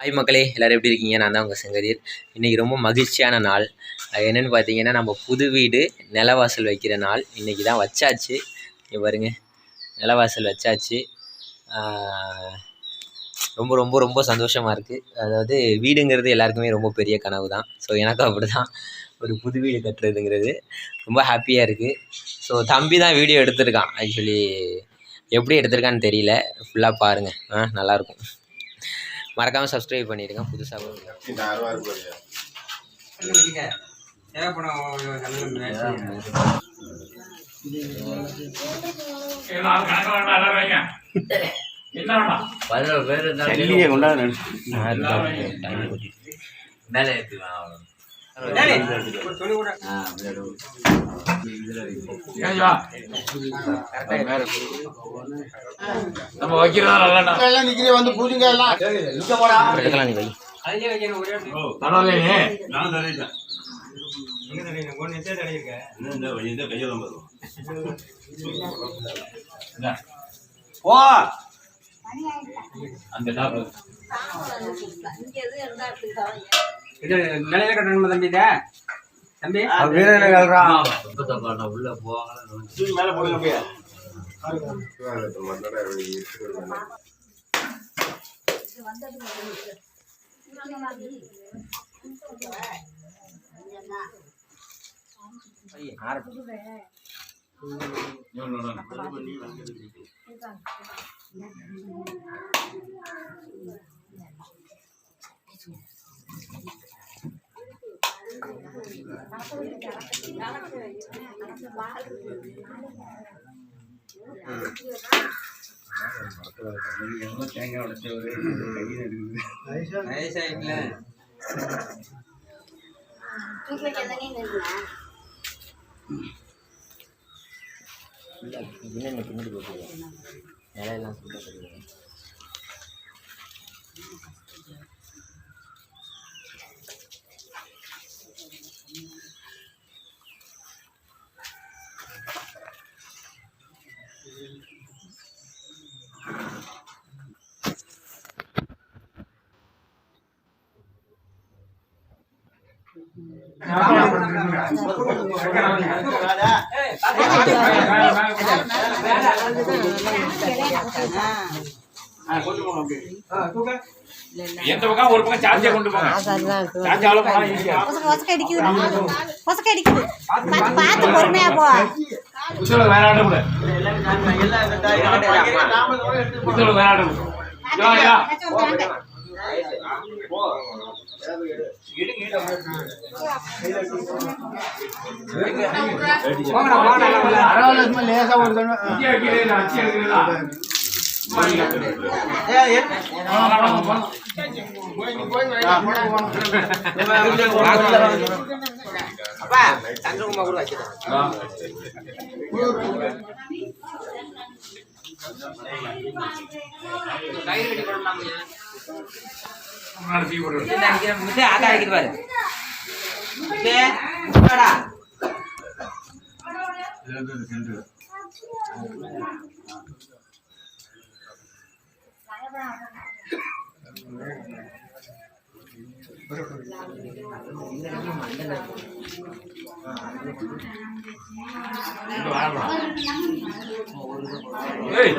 Hi மக்களே எல்லோரும் எப்படி இருக்கீங்க? நான் தான் உங்கள் செங்கதிர். இன்றைக்கி ரொம்ப மகிழ்ச்சியான நாள். அது என்னென்னு பார்த்தீங்கன்னா நம்ம புது வீடு நிலவாசல் வைக்கிற நாள். இன்றைக்கி தான் வச்சாச்சு. இங்க பாருங்க நிலவாசல் வச்சாச்சு. ரொம்ப ரொம்ப ரொம்ப சந்தோஷமாக இருக்குது அதாவது வீடுங்கிறது எல்லாருக்குமே ரொம்ப பெரிய கனவு தான். ஸோ எனக்கும் அப்படி தான் ஒரு புது வீடு கட்டுறதுங்கிறது ரொம்ப ஹாப்பியாக இருக்குது ஸோ தம்பி தான் வீடியோ எடுத்திருக்கான். ஆக்சுவலி எப்படி எடுத்திருக்கான்னு தெரியல. ஃபுல்லாக பாருங்கள் ஆ நல்லாயிருக்கும் மறக்காமல் சப்ஸ்கிரைப் பண்ணிடுங்க. புதுசாக இந்த அறுபா இருக்கு பாருங்க. நம்ம வைக்கிறதா நல்ல எல்லாம் நிக்கிறே வந்து பூஜைங்க எல்லாம் இங்க போடா எடுக்கலாம் நீ வை பரவாயில்லையே போ அந்த டாப் நிலையில கட்டணுமா தம்பி இத? தம்பி? வீரனை கல்றான் தூக்கி மேல போடுங்க அப்படியே என்னென்ன பின்னாடி போட்டு நிலையெல்லாம் சொல்ல தெரியும் எந்த பக்கம்? ஒரு பக்கம் சார்ஜா கொண்டு போங்க சார்ஜ் அவ்வளோ போனா ஈஸியா பொசக்க பொசக்க அடிக்குது பொசக்க அடிக்குது. பார்த்து பார்த்து பொறுமையா போ. புத்தோட வேற ஆட்டம் கூட. புத்தோட வேற ஆட்டம் பரவாயில்ல லேசா ஒரு அப்பா சந்திரகுமார் கூட வச்சுட்டேன் கயிறு கட்டி பாரு. ஏய்.